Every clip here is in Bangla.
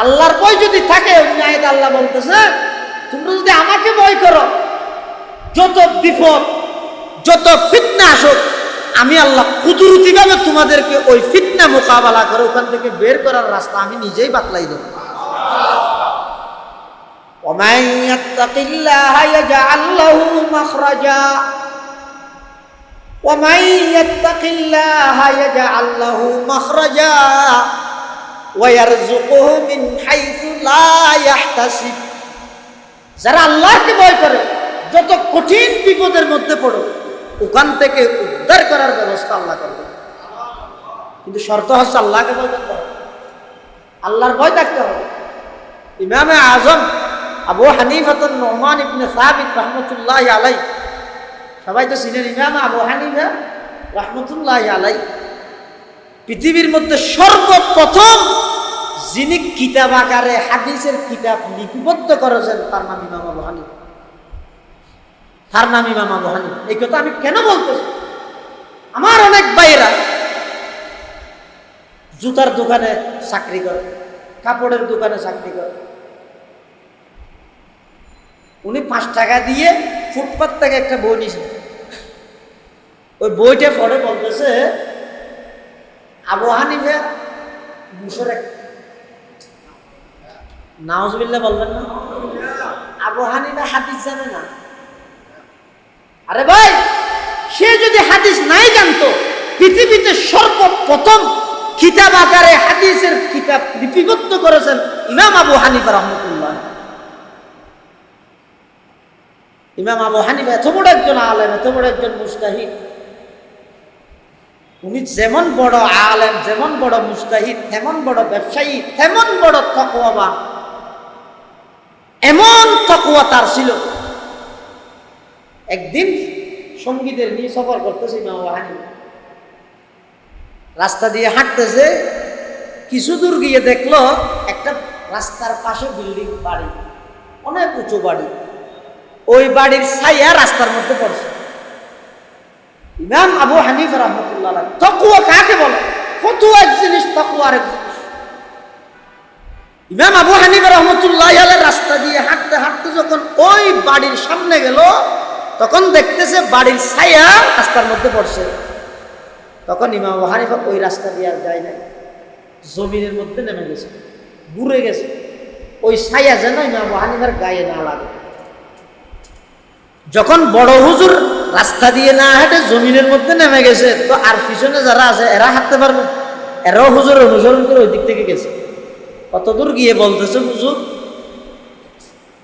আল্লাহর বই যদি থাকে আয়াত আল্লাহ বলতেছে, তোমরা যদি আমাকে ভয় করো, যত বিপদ, যত ফিতনা আসুক, আমি আল্লাহ কুদরতিভাবে তোমাদেরকে ওই ফিতনা মোকাবেলা করে ওখান থেকে বের করার রাস্তা আমি নিজেই বাতলাই দেব। আল্লাহ যারা আল্লাহকে ভয় করে, যত কঠিন বিপদের মধ্যে পড়ো, ওখান থেকে উদ্ধার করার ব্যবস্থা আল্লাহ করবে কিন্তু শর্ত হচ্ছে আল্লাহকে ভয় করতে হবে। আল্লাহর ভয় থাকতে হবে। ইমামে আজম আবু হানিফাতুন নোমান ইবনে সাবিত রহমতুল্লাহ আলাই সবাই তো চিনেন ইমাম আবু হানিফা রহমতুল্লাহ আলাই পৃথিবীর মধ্যে সর্বপ্রথম যিনি কিতাব আকারে, হাদিসের কিতাব লিপিবদ্ধ করেছেন, তার নাম ইমাম আবু হানিফা। তার নাম ইমাম আবু এই কথা আমি কেন বলতেছি? আমার অনেক বাইরা জুতার দোকানে চাকরি করে, কাপড়ের দোকানে চাকরি করে। উনি পাঁচ টাকা দিয়ে ফুটপাত থেকে একটা বই নিয়েছেন। ওই বইটা পড়ে বলতেছে আবু হানিফা মুশরেক। নাওজবিল্লা বলবেন না? আবু হানিফা হাদিস জানে না। আরে ভাই সে যদি হাদিস নাই জানতো পৃথিবীতে সর্বপ্রথম কিতাব আকারে হাদিসের কিতাব লিপিবদ্ধ করেছেন ইমাম আবু হানিফা রহমতুল্লাহ। ইমাম আবু হানিফা এত বড় একজন আলেম এত বড় একজন মুস্তাহিদ। উনি যেমন বড় আলেম, যেমন বড় মুস্তাহিদ তেমন বড় ব্যবসায়ী, তেমন বড় তকওয়াবান এমন তকওয়া তার ছিল। একদিন সঙ্গীদের নিয়ে সফর করতেছে আবু রাস্তা দিয়ে হাঁটতেছে, কিছু দূর গিয়ে দেখল একটা রাস্তার পাশে বিল্ডিং বাড়ি, অনেক উঁচু বাড়ি। ওই বাড়ির ছাইয়া রাস্তার মধ্যে পড়ছে। ইমাম আবু হানিফ রহমতুল্লাহ তকুয়া কাকে বলে? ফতুয়া জিনিস তকুয়া ইমাম আবু হানিফ রহমতুল্লাহ রাস্তা দিয়ে হাঁটতে হাঁটতে যখন ওই বাড়ির সামনে গেল, তখন দেখতেছে বাড়ির ছায়া রাস্তার মধ্যে পড়ছে। তখন ইমাম আবু হানিফা ওই রাস্তা দিয়ে আর যায় নাই। জমিনের মধ্যে নেমে গেছে বুড়ে গেছে। ওই ছায়া যেন ইমাম আবু হানিফার গায়ে না লাগে। যখন বড় হুজুর রাস্তা দিয়ে না হেঁটে জমিনের মধ্যে নেমে গেছে, তো আর পিছনে যারা আছে, এরা হাঁটতে পারবে এরাও হুজুর অনুসরণ করে ওই দিক থেকে গেছে। কত দূর গিয়ে বলতেছে, হুজুর,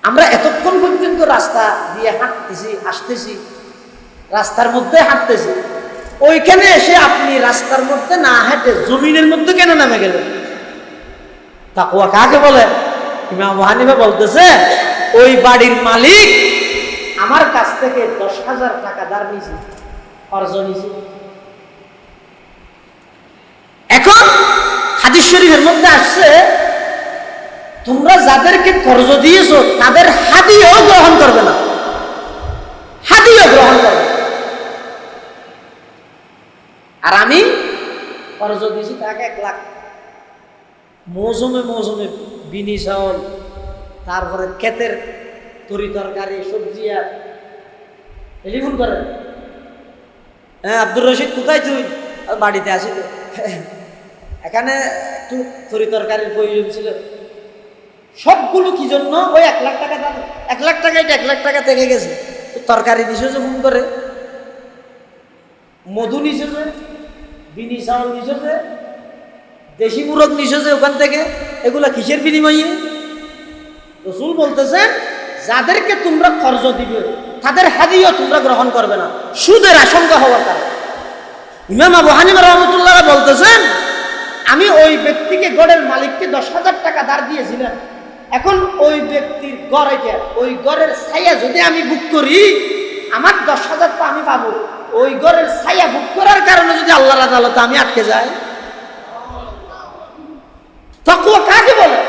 আমরা এতক্ষণ পর্যন্ত রাস্তা দিয়ে হাঁটতেছি আসতেছি রাস্তার মধ্যে হাঁটতেছি, ওইখানে এসে আপনি রাস্তার মধ্যে না হেঁটে জমিনের মধ্যে কেন নামে গেলেন? তাকুয়া কাকে বলে? ইমাম বলতেছে, ওই বাড়ির মালিক আমার কাছ থেকে দশ হাজার টাকা ধার নিয়েছি অর্জ নিয়েছি। এখন হাদিস শরীফের মধ্যে আসছে, তোমরা যাদেরকে কর্জ দিয়েছ, তাদের হাদিও গ্রহণ করবে না। হাদিও গ্রহণ করবে। আর আমি কর্জ দিয়েছি তাকে এক লাখ। মৌসুমে মৌসুমে বিনি চাউল, তারপরে ক্ষেতের তরি তরকারি, সবজি আর টেলিফোন করে। হ্যাঁ আব্দুর রশিদ, কোথায় তুই? বাড়িতে আসি। এখানে একটু তরি তরকারির প্রয়োজন ছিল। সবগুলো কি জন্য? ওই এক লাখ টাকা দাম এক লাখ টাকা এটা এক লাখ টাকা থেকে গেছে। তরকারি দিছে যে ফোন করে। মধু নিছে যে, বিনি চাউল নিছে যে, দেশি মুরগ নিছে যে ওখান থেকে। এগুলা কিসের বিনিময়ে? রসুল বলতেছেন যাদেরকে তোমরা কর্জ দিবে, তাদের হাদিও তোমরা গ্রহণ করবে না। সুদের আশঙ্কা হওয়ার কারণে। ইমাম আবু হানিমা রহমতুল্লাহ বলতেছেন, আমি ওই ব্যক্তিকে গড়ের মালিককে দশ হাজার টাকা ধার দিয়েছিলাম। এখন ওই ব্যক্তির গড় এটা, ওই গড়ের ছায়া যদি আমি বুক করি, আমার দশ হাজার তো আমি পাবো। ওই গড়ের ছায়া বুক করার কারণে যদি আল্লাহর আদালতে আমি আটকে যাই? তকুয়া কাকে বলে?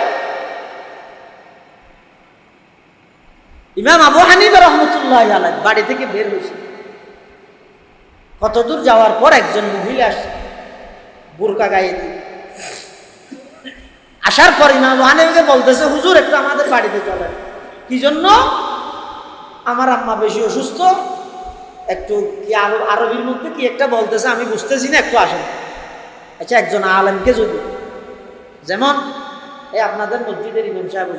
ইমাম আবু হানিফা রহমতুল্লাহ আলাই বাড়ি থেকে বের হয়েছে। কতদূর যাওয়ার পর একজন মহিলা আসছে বোরকা গায়ে দিয়ে। আসার পর ইমাম আবু বলতেছে, হুজুর, একটু আমাদের বাড়িতে চলেন। কি জন্য? আমার আম্মা বেশি অসুস্থ। একটু কি আরও, আরবির মধ্যে কি একটা বলতেছে, আমি বুঝতেছি না, একটু আসেন। আচ্ছা একজন আলেমকে যদি, যেমন, এই আপনাদের মসজিদের ইমাম সাহেব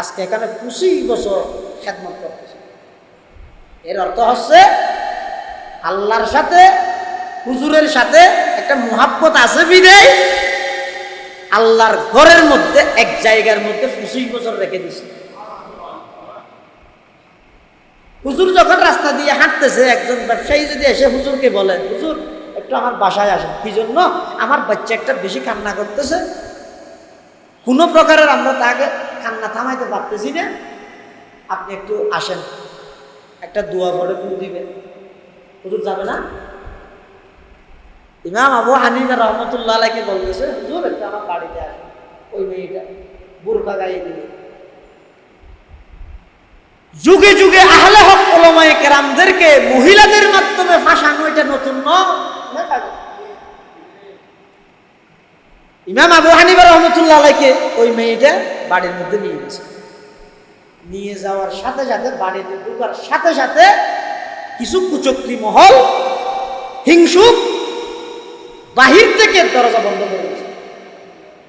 আজকে এখানে পঁচিশ বছর খেদমত করতেছে। এর অর্থ হচ্ছে আল্লাহর সাথে, হুজুরের সাথে একটা মোহাব্বত আছে বিদেয়। আল্লাহর ঘরের মধ্যে এক জায়গার মধ্যে পঁচিশ বছর রেখে দিছে। হুজুর যখন রাস্তা দিয়ে হাঁটতেছে, একজন ব্যবসায়ী যদি এসে হুজুরকে বলে, হুজুর, একটু আমার বাসায় আসেন। কি জন্য? আমার বাচ্চা একটা বেশি কান্না করতেছে। কোনো প্রকারের আমরা তাকে কান্না থামাইতে পারতেছি না। আপনি একটু আসেন। একটা দোয়া পড়ে ফুল দিবেন। হুজুর যাবে না? ইমাম আবু হানিফা রহমতুল্লাহ আলাইকে বলতেছে, হুজুর, একটু আমার বাড়িতে আসেন। ওই মেয়েটা বুরকা গাইয়ে দিবে। যুগে যুগে আহলে হক ওলামায়ে কেরামদেরকে মহিলাদের মাধ্যমে ফাঁসানো এটা নতুন নয়। ইমাম আবু হানিফা রহমতুল্লাহ আলাইকে ওই মেয়েটা বাড়ির মধ্যে নিয়ে গেছে। নিয়ে যাওয়ার সাথে সাথে, বাড়িতে ঢুকার সাথে সাথে কিছু কুচক্রি মহল হিংসুক বাহির থেকে দরজা বন্ধ করে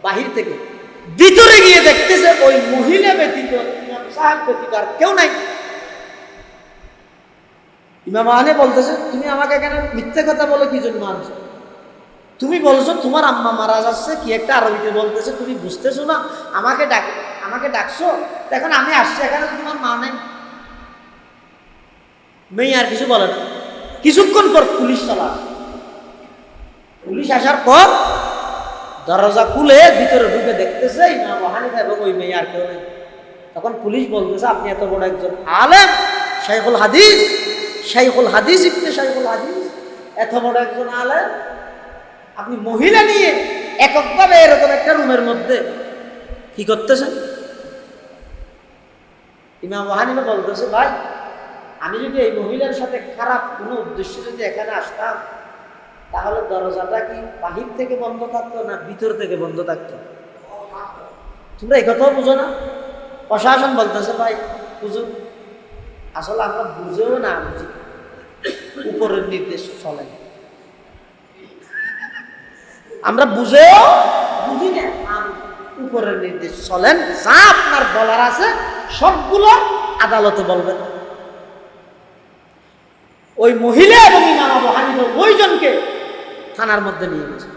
বাহির থেকে। ভিতরে গিয়ে দেখতেছে ওই মহিলা ব্যতীত সাহেব ব্যতীত আর কেউ নাই। ইমাম বলতেছে, তুমি আমাকে এখানে মিথ্যে কথা বলে, কি জন্য আনছো? তুমি বলছো তোমার আম্মা মারা যাচ্ছে, কি একটা আরবিতে বলতেছে, তুমি বুঝতেছো না? আমাকে ডাক, আমাকে ডাকছো? এখন আমি আসছি, এখানে তোমার মা নেই। মেয়ে আর কিছু বলে না। কিছুক্ষণ পর পুলিশ চলা পুলিশ আসার পর দরজা খুলে ভিতরে ঢুকে দেখতেছে এবং ওই মেয়ে আর কেউ নেই। তখন পুলিশ বলতেছে, আপনি এত বড় একজন আলেম, শাইখুল হাদিস শাইখুল হাদিস ইবনে শাইখুল হাদিস, এত বড় একজন আলেম আপনি মহিলা নিয়ে এককভাবে এরকম একটা রুমের মধ্যে কি করতেছেন? ইমাম হানিফা বলতেছে, ভাই, আমি যদি এই মহিলার সাথে খারাপ কোনো উদ্দেশ্যে যদি এখানে আসতাম, তাহলে দরজাটা কি বাহির থেকে বন্ধ থাকতো না ভিতর থেকে বন্ধ থাকতো? তোমরা এই কথাও বুঝো না। প্রশাসন বলতেছে, ভাই বুঝো আসলে আমরা বুঝেও না বুঝি। উপরের নির্দেশ চলে না। আমরা বুঝেও বুঝি না। উপরের নির্দেশ চলেন, যা আপনার বলার আছে সবগুলো আদালতে বলবেন। ওই মহিলা এবং ইমাম ওইজনকে থানার মধ্যে নিয়ে গেছে।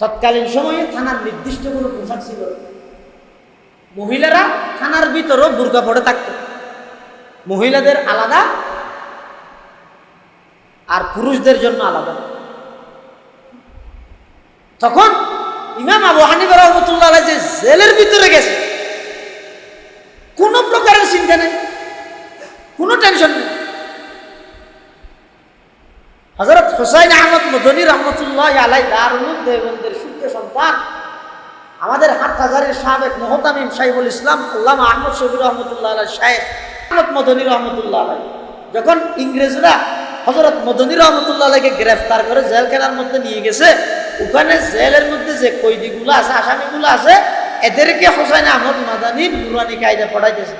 তৎকালীন সময়ে থানার নির্দিষ্ট কোনো পোশাক ছিল মহিলারা থানার ভিতরেও বুর্কা পড়ে থাকত। মহিলাদের আলাদা আর পুরুষদের জন্য আলাদা। তখন ইমাম আবু হানিফা রহমতুল্লাহ যে জেলের ভিতরে গেছে, কোনো প্রকারের চিন্তা নেই, কোনো টেনশন নেই। হজরত হুসাইন আহমদ মদনী রহমতুল্লাহ আলাই দারুল দেবন্দের সূর্য সন্তান, আমাদের হাট হাজারের সাবেক মোহতামিম সাইফুল ইসলাম আল্লাহ আহমদ শফির রহমতুল্লাহ আলাই শাহেখ আহমদ মদনী রহমতুল্লাহ আলাই যখন ইংরেজরা হজরত মদনী রহমতুল্লাহ আলাইকে গ্রেফতার করে জেলখানার মধ্যে নিয়ে গেছে ওখানে জেলের মধ্যে যে কয়েদিগুলো আছে আসামিগুলো আছে এদেরকে হোসাইন আহমদ মাদানী নুরানি কায়দা পড়াইতেছে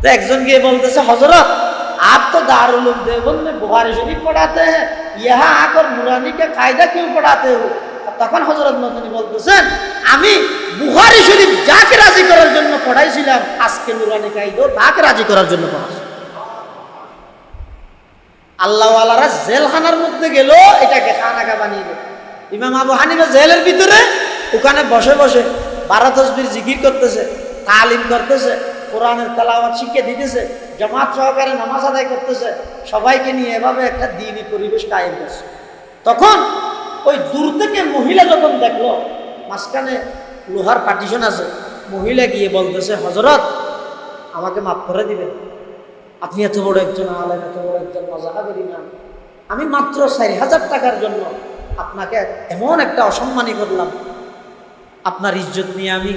तो একজন গিয়ে বলতেছে হজরত आप तो दारुल उलूम देवबंद में बुखारी शरीफ पढ़ाते हैं यहाँ आकर नुरानी का कायदा क्यों पढ़ाते हो তখন হজরত মদনী বলতেছেন আমি বুহারি শরীফ যাকে রাজি করার জন্য পড়াইছিলাম আজকে নুরানি কায়দা তাকে রাজি করার জন্য পড়াচ্ছি আল্লাহওয়ালারা জেলখানার মধ্যে গেল এটাকে খানাকা বানিয়ে দিল ইমাম আবু হানিফা জেলের ভিতরে ওখানে বসে বসে বারো তসবির জিকির করতেছে, তালিম করতেছে, কোরআনের তেলাওয়াত শিখে দিতেছে, জামাত সহকারে নামাজ আদায় করতেছে, সবাইকে নিয়ে এভাবে একটা দিনই পরিবেশ কায়েম করছে। তখন ওই দূর থেকে মহিলা যখন দেখল, মাঝখানে লোহার পার্টিশন আছে, মহিলা গিয়ে বলতেছে হজরত আমাকে মাফ করে দিবেন। আপনি এত বড় একজন আলেম, এত বড় একজন মজাহাবের ইমাম। আমি মাত্র চারি হাজার টাকার জন্য আপনাকে এমন একটা অসম্মানী করলাম। আপনার ইজ্জত নিয়ে আমি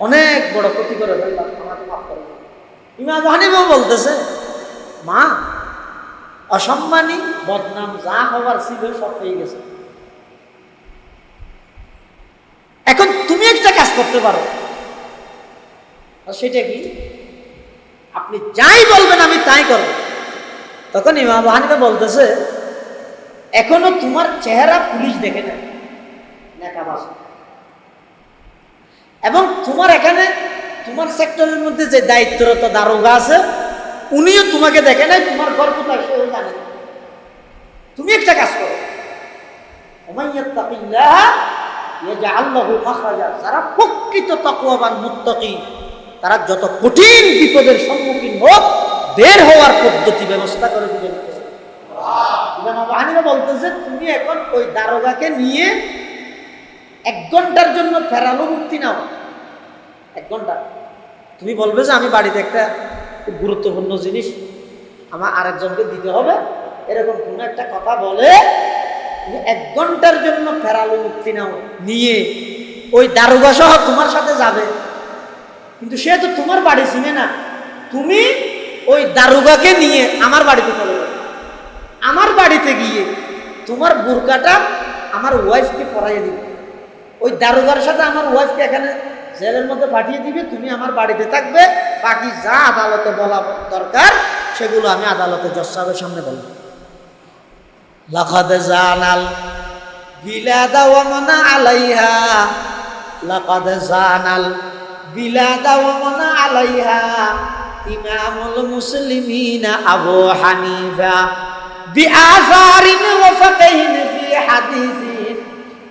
অনেক বড় ক্ষতি করে ফেললাম, আমাকে মাফ করে ইমাম বলতেছে, মা অসম্মানী বদনাম যা হবার ছিল সব পেয়ে গেছে। এখন তুমি একটা কাজ করতে পারো। সেটা কি? আপনি যাই বলবেন আমি তাই করব। তখন ইমাম হানিফা বলতেছে এখনও তোমার চেহারা পুলিশ দেখে নেকাবাজ এবং তোমার এখানে, তোমার সেক্টরের মধ্যে যে দায়িত্বরত দারোগা আছে, উনিও তোমাকে দেখে নাই, তোমার গর্ব জানে তুমি একটা কাজ করো। যারা প্রকৃত তাকওয়াবান মুত্তাকি, তারা যত কঠিন বিপদের সম্মুখীন হোক, বের হওয়ার পদ্ধতি ব্যবস্থা করে দিবেন। ইমাম বলতেছে, তুমি এখন ওই দারোগাকে নিয়ে এক ঘণ্টার জন্য ফেরালো মুক্তি নাও। এক ঘণ্টা। তুমি বলবে যে, আমি বাড়িতে একটা খুব গুরুত্বপূর্ণ জিনিস, আমার আরেকজনকে দিতে হবে। এরকম কোনো একটা কথা বলে, তুমি এক ঘণ্টার জন্য ফেরালো মুক্তি নাও, নিয়ে ওই দারোগা সহ তোমার সাথে যাবে। কিন্তু সে তো তোমার বাড়ি চিনে না। তুমি ওই দারোগাকে নিয়ে আমার বাড়িতে চলে আমার বাড়িতে গিয়ে তোমার বোরকাটা আমার ওয়াইফকে পরাইয়ে দিবে। ওই দারোগার সাথে আমার ওয়াইফকে এখানে জেলের মধ্যে পাঠিয়ে দিবে, তুমি আমার বাড়িতে থাকবে, বাকি যা আদালতে বলা দরকার, সেগুলো আমি আদালতে জজ সাহেবের সামনে বলব। লাখাদ জানাল বিলাদা ওয়া মানা আলাইহা, লাকাদ জানাল বিলাদা ওয়া মানা আলাইহা, ইমামুল মুসলিমিন আবু হানিফা। بآثار وفقه في حديث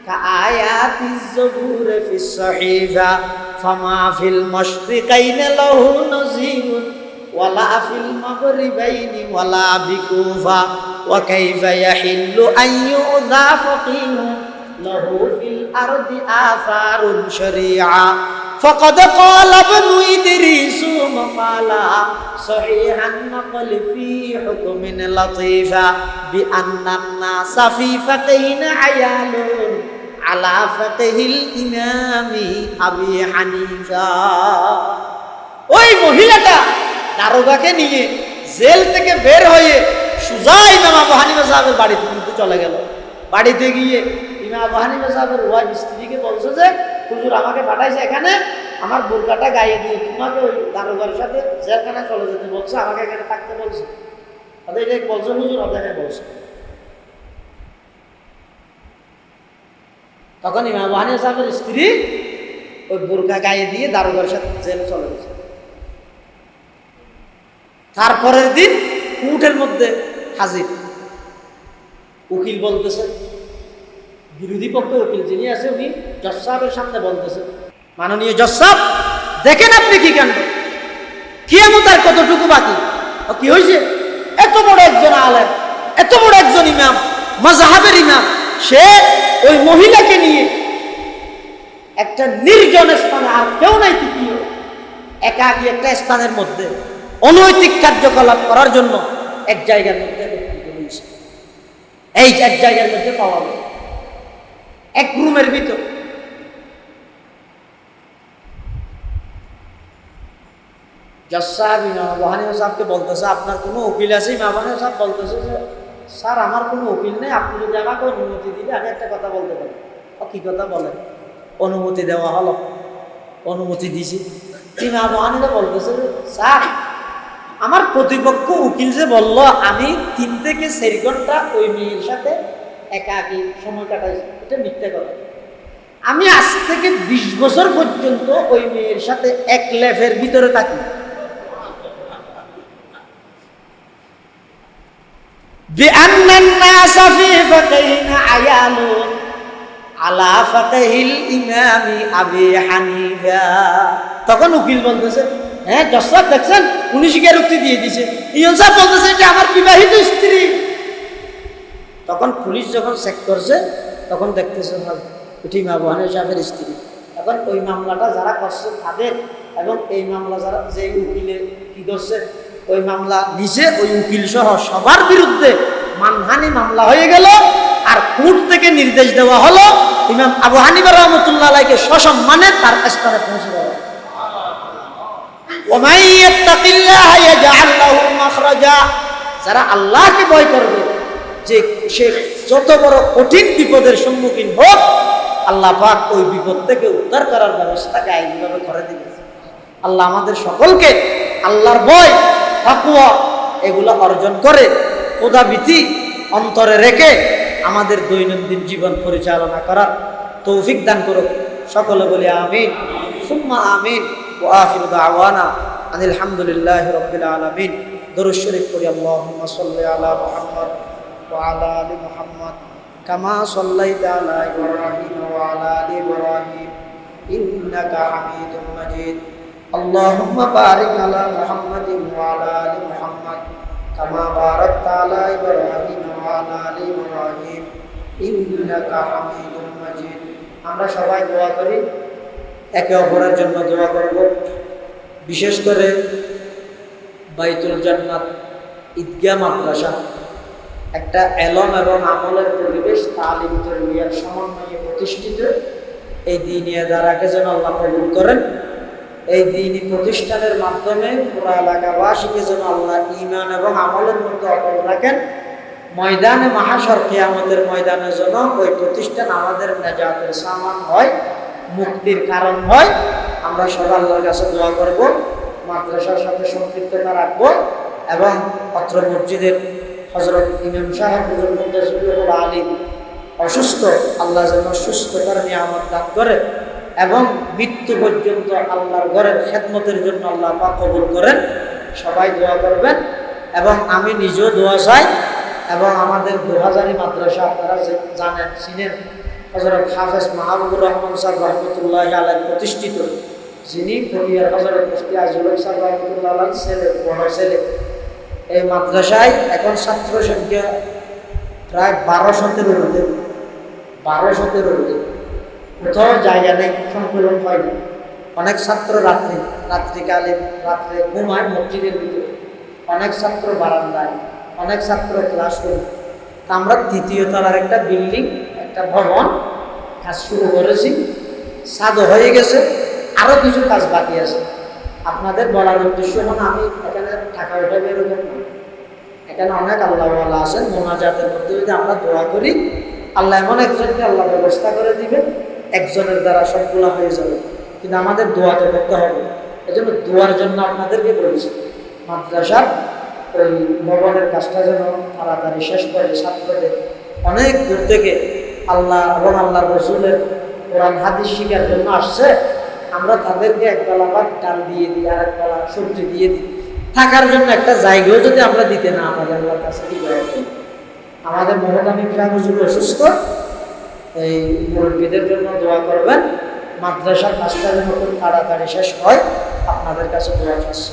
كآيات الزبور في الصحيفة فما في المشرقين له نظير ولا في المغربين ولا بكوفة وكيف يحل أن يؤذى فقيه له في الأرض آثار شريعة فقد قال ابن إدريس مقالا صحيح النقل في حكم لطيفة بأن الناس في فقه عيال على فقه الإمام أبي حنيفة ওই মহিলাটা দারোগাকে নিয়ে জেল থেকে বের হয়ে সুজা ইমাম আবু হানিফা সাহেবের বাড়িতে কিন্তু চলে গেল বাড়িতে গিয়ে ইমাম আবু হানিফা সাহেবের ওয়াইফ স্ত্রীকে বলছে যে হুজুর আমাকে পাঠাইছে এখানে, আমার বোরকাটা গায়ে দিয়ে তোমাকে ওই দারোগার সাথে জেলখানায় চলে যেতে বলছে, আমাকে এখানে থাকতে বলছে। তাদের এটা বলছে হুজুর, আপনাকে বলছে। তখন ইমাম আবু হানিফা সাহেবের স্ত্রী ওই বোরকা গায়ে দিয়ে দারোগার সাথে জেলে চলে গেছে। তারপরের দিন উঠের মধ্যে হাজির। উকিল বলতেছে বিরোধী পক্ষে উকিল যিনি আছে, উনি জজ সাহেবের সামনে বলতেছে মাননীয় জজ সাহেব দেখেন আপনি কি কেন কিয়ামত আর কতটুকু বাকি? কি হয়েছে এত বড় একজন আলেম, এত বড় একজন ইমাম মাজাহাবের ইমাম, সে ওই মহিলাকে নিয়ে একটা নির্জন স্থানে আর কেউ নাই তৃতীয় একাকী একটা স্থানের মধ্যে অনৈতিক কার্যকলাপ করার জন্য এক জায়গার মধ্যে এই এক জায়গার মধ্যে পাওয়া গেল এক রুমের ভিতর। জজ সাহেব ইমাম বাহানি সাহেবকে বলতেছে, আপনার কোনো উকিল আছে? ইমাম বাহানি সাহেব বলতেছে যে, স্যার, আমার কোনো উকিল নেই। আপনি যদি আমাকে অনুমতি দিলে আমি একটা কথা বলতে পারি। ও কি কথা বলেন অনুমতি দেওয়া হলো। অনুমতি দিছি। ইমাম বাহানিরা বলতেছে যে, স্যার, আমার প্রতিপক্ষ উকিল যে বলল, আমি তিন থেকে চারি ঘণ্টা ওই মেয়ের সাথে একাকি সময় কাটাইছি এটা মিথ্যা কথা আমি আজ থেকে বিশ বছর পর্যন্ত ওই মেয়ের সাথে এক লেফের ভিতরে থাকি بأن الناس في فقهين عيال على فقه الإمام أبي حنيفة তখন উকিল বলতেছে হ্যাঁ দশরাত দেখছেন উনি স্বীকারোক্তি দিয়ে দিছে ইয়ন সাহেব বলতেছে যে আমার বিবাহিত স্ত্রী তখন পুলিশ যখন চেক করছে, তখন দেখতেছে উঠি মাবু হানি স্ত্রী। এখন ওই মামলাটা যারা করছে তাদের এবং এই মামলা যারা, যে উকিলে কি করছে ওই মামলা নিচে ওই উকিল সহ সবার বিরুদ্ধে মানহানি মামলা হয়ে গেল। আর কোর্ট থেকে নির্দেশ দেওয়া হলো, ইমাম আবু হানিবা রহমতুল্লাহকে সসম্মানে তার স্তরে পৌঁছে দেওয়া যারা আল্লাহকে ভয় করবে যে সে যত বড় কঠিন বিপদের সম্মুখীন হোক, আল্লাহ পাক ওই বিপদ থেকে উদ্ধার করার ব্যবস্থাকে আইনভাবে করে দিবে। আল্লাহ আমাদের সকলকে আল্লাহর ভয়, তাকুয়া এগুলো অর্জন করে, খোদাভীতি অন্তরে রেখে আমাদের দৈনন্দিন জীবন পরিচালনা করার তৌফিক দান করুক। সকলে বলি আমিন। সুম্মা আমিন। ও আখির দাওয়ানা আনিল হামদুলিল্লাহ রব্বিল আলামিন। দরুদ শরীফ করি আল্লাহুম্মা সাল্লি আলা ওয়া আলা আলি মুহাম্মদ কামা সাল্লাইতা আলা ইব্রাহিম ওয়া আলা আলি ইব্রাহিম ইন্নাকা হামিদুম মাজিদ اللهم بارك على محمد وعلى ال محمد كما باركت على ابراهيم وعلى ال ابراهيم انك حميد مجيد আমরা সবাই দোয়া করি একে অপরের জন্য দোয়া করব বিশেষ করে বাইতুল জান্নাত ঈদগাহ মাদ্রাসা একটা এলম এবং আমলের পরিবেশ, তালিম তরবিয়ার সমন্বয়ে প্রতিষ্ঠিত। এই দিনিয়া দ্বারাকে যেন আল্লাহ কবুল করেন, এই দিনই প্রতিষ্ঠানের মাধ্যমে পুরো এলাকাবাসীকে যেন আল্লাহ ইমান এবং আমলের মধ্যে অটল রাখেন। ময়দানে মাহাসর আমাদের ময়দানে যেন ওই প্রতিষ্ঠান আমাদের নেজাতের সামান হয়, মুক্তির কারণ হয়। আমরা সবাই আল্লাহর কাছে দোয়া করব, মাদ্রাসার সাথে সম্পৃক্ততা রাখব এবং অত্র মসজিদের হজরত ইমাম সাহেব হুজুর মুদাসুল আলী। অসুস্থ, আল্লাহ যেন সুস্থতার নিয়ামত দান করে এবং মৃত্যু পর্যন্ত আল্লাহর ঘরের খেদমতের জন্য আল্লাহ পাক কবুল করেন। সবাই দোয়া করবেন এবং আমি নিজেও দোয়া চাই এবং আমাদের দু দুহাজারি মাদ্রাসা আপনারা জানেন, চিনেন হজরত হাফেজ মাহবুবুর রহমান সাহেব রহমতুল্লাহ আলাই প্রতিষ্ঠিত। যিনি হজরত মুফতি আজিউল সাহেব রহমতুল্লাহ ছেলে, বড় ছেলে। এই মাদ্রাসায় এখন ছাত্র সংখ্যা প্রায় বারো শতের অধিক বারো শতের অধিক কোথাও জায়গা নেই, সংকলন হয় না অনেক ছাত্র রাত্রি রাত্রিকালে রাত্রে ঘুমায় মসজিদের ভিতরে। অনেক ছাত্র বারান্দায়, অনেক ছাত্র ক্লাস ক্লাসরুম তা আমরা তৃতীয় তলার একটা বিল্ডিং একটা ভবন কাজ শুরু করেছি। সাদও হয়ে গেছে আরও কিছু কাজ বাকি আছে। আপনাদের বলার উদ্দেশ্য হন আমি এখানে টাকা উঠাবে এরকম এখানে অনেক আল্লাহওয়ালা আছেন, মোনাজাতের মধ্যে যদি আমরা দোয়া করি, আল্লাহ এমন একজনকে আল্লাহ ব্যবস্থা করে দিবেন একজনের দ্বারা সবগুলো হয়ে যাবে। কিন্তু আমাদের দোয়া তো করতে হবে। এই জন্য দোয়ার জন্য আপনাদেরকে বলেছি, মাদ্রাসার ওই ভবনের কাজটা যেন তাড়াতাড়ি শেষ করে ছাত্রদের অনেক দূর থেকে আল্লাহ এবং আল্লাহ রসুলের কোরআন হাদিস শিকার জন্য আসছে। আমরা তাদেরকে এক বেলা ভাত, ডাল দিয়ে দিই আর এক বেলা সবজি দিয়ে দিই। থাকার জন্য একটা জায়গাও যদি আমরা দিতে না আমাদের আল্লাহ কাছে কি আমাদের মহদামি ফ্যামুজুল অসুস্থ, এই মুরব্বীদের জন্য দোয়া করবেন। মাদ্রাসার কাজটা যেন খুব তাড়াতাড়ি শেষ হয়। আপনাদের কাছে দোয়া চাচ্ছি।